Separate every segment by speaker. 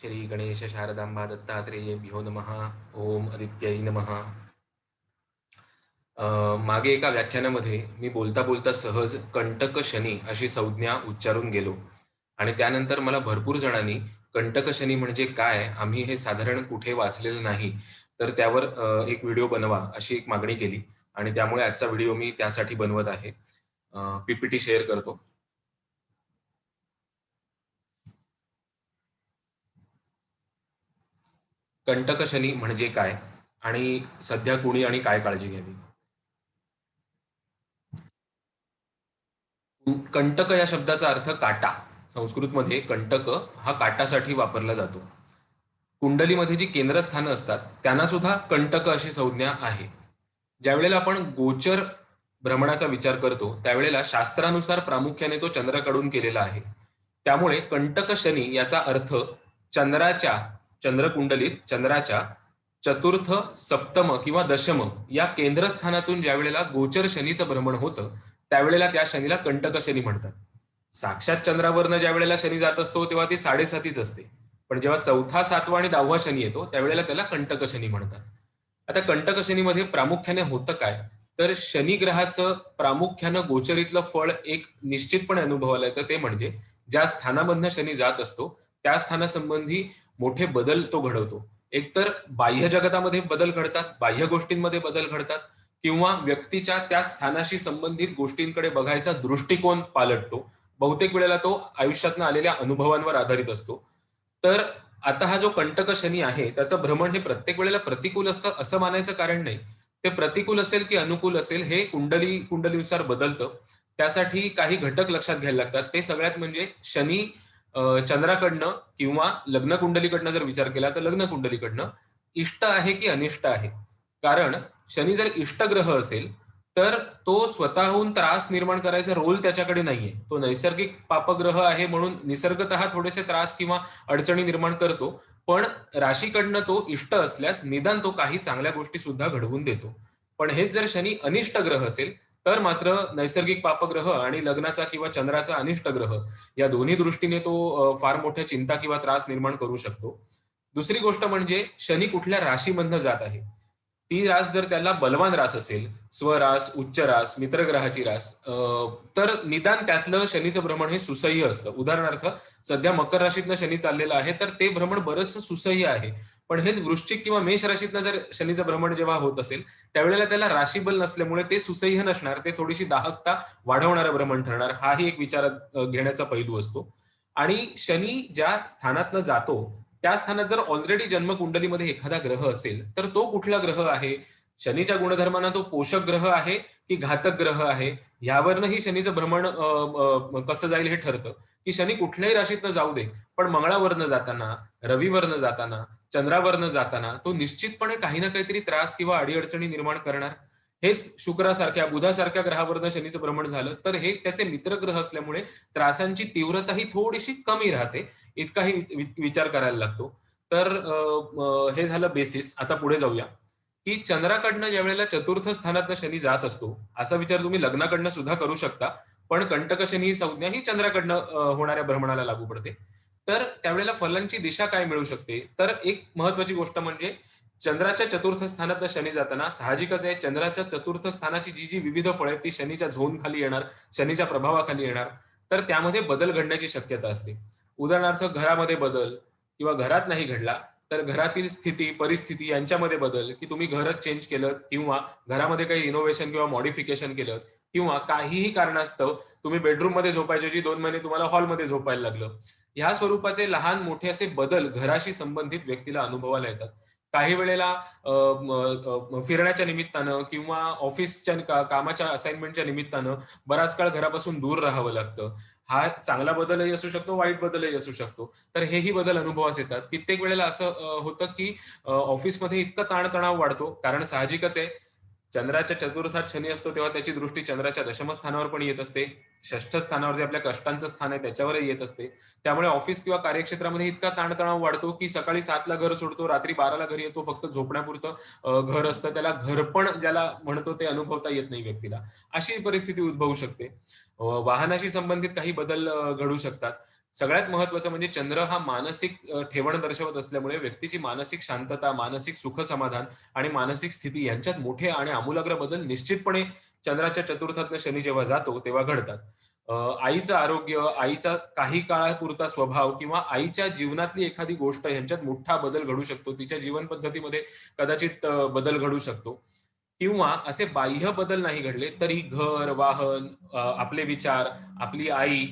Speaker 1: श्री गणेश शारदांबा दत्तात्रेयेभ्यो नमः ओम आदित्यय नमः. अं, मागे एका व्याख्यानामध्ये मी बोलता बोलता सहज कंटक शनी अशी संज्ञा उच्चारून गेलो. आणि त्यानंतर मला भरपूर जणांनी कंटक शनी म्हणजे काय आम्ही हे साधारण कुठे वाचलेलं नाही तर त्यावर एक व्हिडिओ बनवा अशी एक मागणी केली. आणि त्यामुळे आजचा व्हिडिओ मी त्यासाठी बनवत आहे. पीपीटी शेअर करतो. कंटक शनी म्हणजे काय? आणि सध्या कुणी आणि काय काळजी घ्यावी? कंटक या शब्दाचा अर्थ काटा. संस्कृतमध्ये कंटक हा काटासाठी वापरला जातो. कुंडलीमध्ये जी केंद्रस्थानं असतात त्यांना सुद्धा कंटक अशी संज्ञा आहे. ज्यावेळेला आपण गोचर भ्रमणाचा विचार करतो त्यावेळेला शास्त्रानुसार प्रामुख्याने तो चंद्राकडून केलेला आहे. त्यामुळे कंटक शनी याचा अर्थ चंद्राच्या चंद्रकुंडलीत चंद्राच्या चतुर्थ सप्तम किंवा दशम या केंद्रस्थानातून ज्या वेळेला गोचर शनीचं भ्रमण होतं त्यावेळेला त्या शनीला कंटक शनी म्हणतात. साक्षात चंद्रावरनं ज्या वेळेला शनी जात असतो तेव्हा ती साडेसातीच असते. पण जेव्हा चौथा सातवा आणि दहावा शनी येतो त्यावेळेला त्याला कंटक शनी म्हणतात. आता कंटक शनीमध्ये प्रामुख्याने होतं काय? तर शनी ग्रहाचं प्रामुख्यानं गोचरीतलं फळ एक निश्चितपणे अनुभवाला येतं ते म्हणजे ज्या स्थानामधनं शनी जात असतो त्या स्थानासंबंधी मोठे बदल तो घडवतो. एकतर बाह्य जगतामध्ये बदल घडतात बाह्य गोष्टींमध्ये बदल घडतात किंवा व्यक्तीच्या त्या स्थानाशी संबंधित गोष्टींकडे बघायचा दृष्टिकोन पालटतो. बहुतेक वेळेला तो आयुष्यातनं आलेल्या अनुभवांवर आधारित असतो. तर आता हा जो कंटक शनी आहे त्याचं भ्रमण हे प्रत्येक वेळेला प्रतिकूल असतं असं मानायचं कारण नाही. ते प्रतिकूल असेल की अनुकूल असेल हे कुंडली कुंडलीनुसार बदलतं. त्यासाठी काही घटक लक्षात घ्यायला लागतात. ते सगळ्यात म्हणजे शनी चंद्राकडनं किंवा लग्न कुंडलीकडनं जर विचार केला तर लग्न कुंडलीकडनं इष्ट आहे की अनिष्ट आहे? कारण शनी जर इष्ट ग्रह असेल तर तो स्वतःहून त्रास निर्माण करायचा रोल त्याच्याकडे नाहीये. तो नैसर्गिक पापग्रह आहे म्हणून निसर्गत थोडेसे त्रास किंवा अडचणी निर्माण करतो पण राशीकडनं तो इष्ट असल्यास निदान तो काही चांगल्या गोष्टी सुद्धा घडवून देतो. पण हेच जर शनी अनिष्ट ग्रह असेल तर मात्र नैसर्गिक पापग्रह आणि लग्नाचा किंवा चंद्राचा अनिष्ट ग्रह या दोन्ही दृष्टीने तो फार मोठ्या चिंता किंवा त्रास निर्माण करू शकतो. दुसरी गोष्ट म्हणजे शनी कुठल्या राशीमधनं जात आहे? ती रास जर त्याला बलवान रास असेल स्वरास उच्च रास मित्रग्रहाची रास तर निदान त्यातलं शनीचं भ्रमण हे सुसह्य असतं. उदाहरणार्थ सध्या मकर राशीतनं शनी चाललेलं आहे तर ते भ्रमण बरंच सुसह्य आहे. पण हेच वृश्चिक किंवा मेष राशीतनं जर शनीचं भ्रमण जेव्हा होत असेल त्यावेळेला त्याला राशीबल नसल्यामुळे ते सुसह्य नसणार ते थोडीशी दाहकता वाढवणारं भ्रमण ठरणार हाही एक विचार घेण्याचा पैलू असतो. आणि शनी ज्या स्थानातनं जातो त्या स्थानात जर ऑलरेडी जन्मकुंडलीमध्ये एखादा ग्रह असेल तर तो कुठला ग्रह आहे? शनीच्या गुणधर्मांना तो पोषक ग्रह आहे की घातक ग्रह आहे? यावरनंही शनीचं भ्रमण कसं जाईल हे ठरतं. की शनी कुठल्याही राशीतनं जाऊ दे पण मंगळावरनं जाताना रवीवरनं जाताना चंद्रावरनं जाताना तो निश्चितपणे काही ना काहीतरी त्रास किंवा अडीअडचणी निर्माण करणार. हेच शुक्रासारख्या बुधासारख्या ग्रहावरनं शनीचं भ्रमण झालं तर हे त्याचे मित्र ग्रह असल्यामुळे त्रासांची तीव्रता ही थोडीशी कमी राहते. इतकाही विचार करायला लागतो. तर हे झालं बेसिस आता पुढे जाऊया. की चंद्राकडनं ज्या वेळेला चतुर्थ स्थानातनं शनी जात असतो असा विचार तुम्ही लग्नाकडनं सुद्धा करू शकता. पण कंटक शनी ही संज्ञा ही चंद्राकडनं होणाऱ्या भ्रमणाला लागू पडते. तर त्यावेळेला फलांची दिशा काय मिळू शकते? तर एक महत्वाची गोष्ट म्हणजे चंद्राच्या चतुर्थ स्थानात शनी जाताना साहजिकच आहे चंद्राच्या चतुर्थ स्थानाची जी जी विविध फळ आहेत ती शनीच्या झोन खाली येणार शनीच्या प्रभावाखाली येणार. तर त्यामध्ये बदल घडण्याची शक्यता असते. उदाहरणार्थ घरामध्ये बदल किंवा घरात नाही घडला तर घरातील स्थिती परिस्थिती यांच्यामध्ये बदल की तुम्ही घरच चेंज केलं किंवा घरामध्ये काही इनोव्हेशन किंवा मॉडिफिकेशन केलं किंवा काहीही कारणास्तव तुम्ही बेडरूममध्ये झोपायच्या दोन महिने तुम्हाला हॉलमध्ये झोपायला लागलं. ह्या स्वरूपाचे लहान मोठे असे बदल घराशी संबंधित व्यक्तीला अनुभवाला येतात. काही वेळेला फिरण्याच्या निमित्तानं किंवा ऑफिसच्या कामाच्या असाइनमेंटच्या निमित्तानं बराच काळ घरापासून दूर राहावं लागतं. हा चांगला बदलही असू शकतो वाईट बदलही असू शकतो. तर हेही बदल अनुभवास येतात. कित्येक वेळेला असं होतं की ऑफिसमध्ये इतकं ताणतणाव वाढतो. कारण साहजिकच आहे चंद्राच्या चतुर्थात शनी असतो तेव्हा त्याची दृष्टी चंद्राच्या दशमस्थानावर पण येत असते. षष्ठ स्थानावर जे आपल्या कष्टांचं स्थान आहे त्याच्यावरही येत असते. त्यामुळे ऑफिस किंवा कार्यक्षेत्रामध्ये इतका ताणतणाव वाढतो की सकाळी सातला घर सोडतो रात्री बाराला घरी येतो फक्त झोपण्यापुरतं घर असतं. त्याला घर पण ज्याला म्हणतो ते अनुभवता येत नाही व्यक्तीला. अशी परिस्थिती उद्भवू शकते. वाहनाशी संबंधित काही बदल घडू शकतात. सगळ्यात महत्वाचं म्हणजे चंद्र हा मानसिक ठेवण दर्शवत असल्यामुळे व्यक्तीची मानसिक शांतता मानसिक सुख समाधान आणि मानसिक स्थिती यांच्यात मोठे आणि आमूलाग्र बदल निश्चितपणे चंद्राच्या चतुर्थातनं शनी जेव्हा जातो तेव्हा घडतात. आईचं आरोग्य आईचा काही काळापुरता स्वभाव किंवा आईच्या जीवनातली एखादी गोष्ट यांच्यात मोठा बदल घडू शकतो तिच्या जीवन पद्धतीमध्ये कदाचित बदल घडू शकतो. किंवा असे बाह्य बदल नाही घडले तरी घर वाहन आपले विचार आपली आई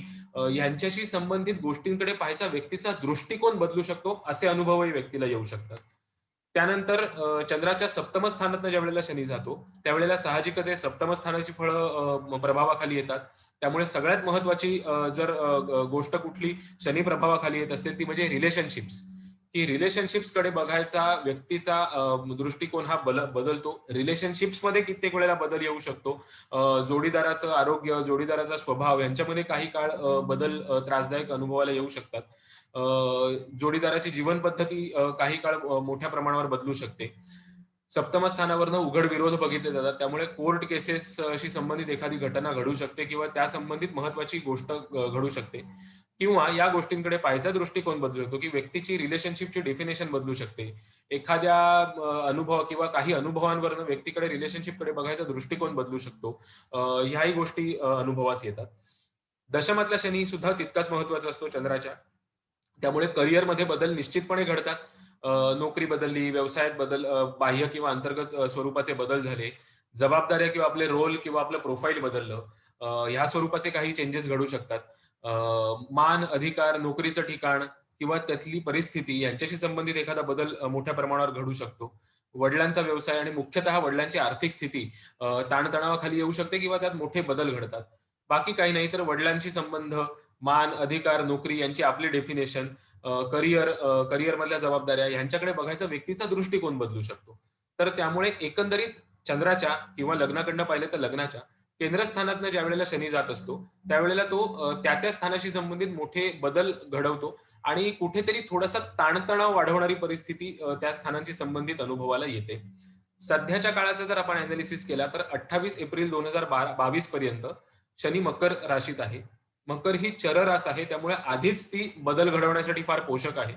Speaker 1: यांच्याशी संबंधित गोष्टींकडे पाहायचा व्यक्तीचा दृष्टिकोन बदलू शकतो असे अनुभवही व्यक्तीला येऊ शकतात. त्यानंतर चंद्राच्या सप्तम स्थानातनं ज्या वेळेला शनी जातो त्यावेळेला साहजिकच हे सप्तम स्थानाची फळं प्रभावाखाली येतात. त्यामुळे सगळ्यात महत्वाची जर गोष्ट कुठली शनी प्रभावाखाली येत असेल ती म्हणजे रिलेशनशिप्स. की रिलेशनशिप्सकडे बघायचा व्यक्तीचा दृष्टिकोन हा बल- बदलतो. रिलेशनशिप्समध्ये कित्येक वेळेला बदल येऊ शकतो. जोडीदाराचं आरोग्य जोडीदाराचा स्वभाव यांच्यामध्ये काही काळ बदल त्रासदायक अनुभवाला येऊ शकतात. जोडीदाराची जीवन पद्धती काही काळ मोठ्या प्रमाणावर बदलू शकते. सप्तम स्थानावरनं उघड विरोध बघितले जातात. त्यामुळे कोर्ट केसेसशी संबंधित एखादी घटना घडू शकते किंवा त्या संबंधित महत्वाची गोष्ट घडू शकते. किंवा या गोष्टींकडे पाहायचा दृष्टिकोन बदलू शकतो की व्यक्तीची रिलेशनशिपची डेफिनेशन बदलू शकते. एखाद्या अनुभव किंवा काही अनुभवांवरनं व्यक्तीकडे रिलेशनशिपकडे बघायचा दृष्टिकोन बदलू शकतो. ह्याही गोष्टी अनुभवास येतात. दशमातला शनी सुद्धा तितकाच महत्त्वाचा असतो चंद्राच्या. त्यामुळे करिअरमध्ये बदल निश्चितपणे घडतात. नोकरी बदलली व्यवसायात बदल बाह्य किंवा अंतर्गत स्वरूपाचे बदल झाले जबाबदाऱ्या किंवा आपले रोल किंवा आपलं प्रोफाईल बदललं ह्या स्वरूपाचे काही चेंजेस घडू शकतात. मान अधिकार नोकरीचं ठिकाण किंवा त्यातली परिस्थिती यांच्याशी संबंधित एखादा बदल मोठ्या प्रमाणावर घडू शकतो. वडिलांचा व्यवसाय आणि मुख्यतः वडिलांची आर्थिक स्थिती ताणतणावाखाली येऊ शकते किंवा त्यात मोठे बदल घडतात. बाकी काही नाही तर वडिलांशी संबंध मान अधिकार नोकरी यांची आपली डेफिनेशन करिअर करिअर मधल्या जबाबदाऱ्या यांच्याकडे बघायचा व्यक्तीचा दृष्टिकोन बदलू शकतो. तर त्यामुळे एकंदरीत चंद्राच्या किंवा लग्नाकडनं पाहिलं तर लग्नाच्या केंद्रस्थानातनं ज्या वेळेला शनी जात असतो त्यावेळेला तो त्या त्या स्थानाशी संबंधित मोठे बदल घडवतो आणि कुठेतरी थोडासा ताणतणाव वाढवणारी परिस्थिती त्या स्थानांशी संबंधित अनुभवाला येते. सध्याच्या काळाचा जर आपण अनालिसिस केला तर अठ्ठावीस एप्रिल दोन हजार बावीस पर्यंत शनी मकर राशीत आहे. मकर ही चर रास आहे त्यामुळे आधीच ती बदल घडवण्यासाठी फार पोषक आहे.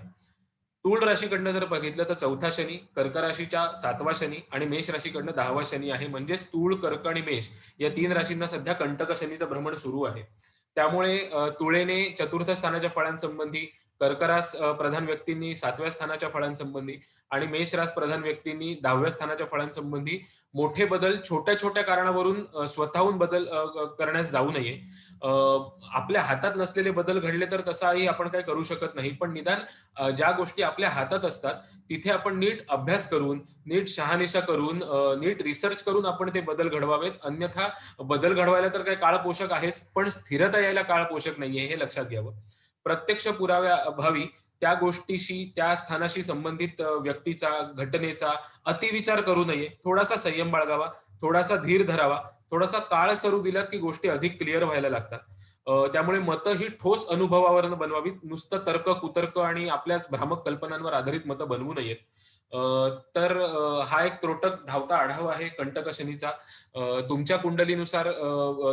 Speaker 1: तूळ राशीकडनं जर बघितलं तर चौथा शनी कर्क राशीच्या सातवा शनी आणि मेष राशीकडनं दहावा शनी आहे. म्हणजेच तूळ कर्क आणि मेष या तीन राशींना सध्या कंटक शनीचं भ्रमण सुरू आहे. त्यामुळे तुळेने चतुर्थ स्थानाच्या फळांसंबंधी कर्करास प्रधान व्यक्तींनी सातव्या स्थानाच्या फळांसंबंधी आणि मेषरास प्रधान व्यक्तींनी दहाव्या स्थानाच्या फळांसंबंधी मोठे बदल छोट्या छोट्या कारणावरून स्वतःहून बदल करण्यास जाऊ नये. आपल्या हातात नसलेले बदल घडले तर तसाही आपण काही करू शकत नाही. पण निदान ज्या गोष्टी आपल्या हातात असतात तिथे आपण नीट अभ्यास करून नीट शहानिशा करून नीट रिसर्च करून आपण ते बदल घडवावेत. अन्यथा बदल घडवायला तर काही काळ पोषक आहेच पण स्थिरता यायला काळ पोषक नाहीये हे लक्षात घ्यावं. प्रत्यक्ष पुराव्या अभावी त्या गोष्टीशी त्या स्थानाशी संबंधित व्यक्तीचा घटनेचा अतिविचार करू नये. थोडासा संयम बाळगावा थोडासा धीर धरावा थोडासा काळ सरू दिलात की गोष्टी अधिक क्लिअर व्हायला लागतात. त्यामुळे मतं ही ठोस अनुभवावर बनवावीत. नुसतं तर्क कुतर्क आणि आपल्याच भ्रामक कल्पनांवर आधारित मतं बनवू नयेत. तर हा एक त्रोटक धावता आढावा आहे कंटक शनीचा तुमच्या कुंडलीनुसार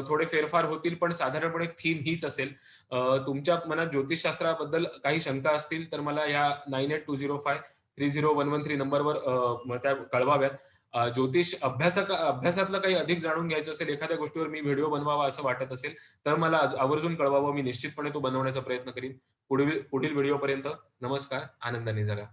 Speaker 1: थोडे फेरफार होतील पण साधारणपणे थीम हीच असेल. तुमच्या मनात ज्योतिषशास्त्राबद्दल काही शंका असतील तर मला या nine eight two zero five three zero one one three नंबरवर त्या कळवाव्यात. ज्योतिष अभ्यासक अभ्यासातलं काही अधिक जाणून घ्यायचं असेल एखाद्या गोष्टीवर मी व्हिडिओ बनवावा असं वाटत असेल तर मला आवर्जून कळवावं मी निश्चितपणे तो बनवण्याचा प्रयत्न करीन. पुढील पुढील व्हिडिओपर्यंत नमस्कार आनंदाने जगा.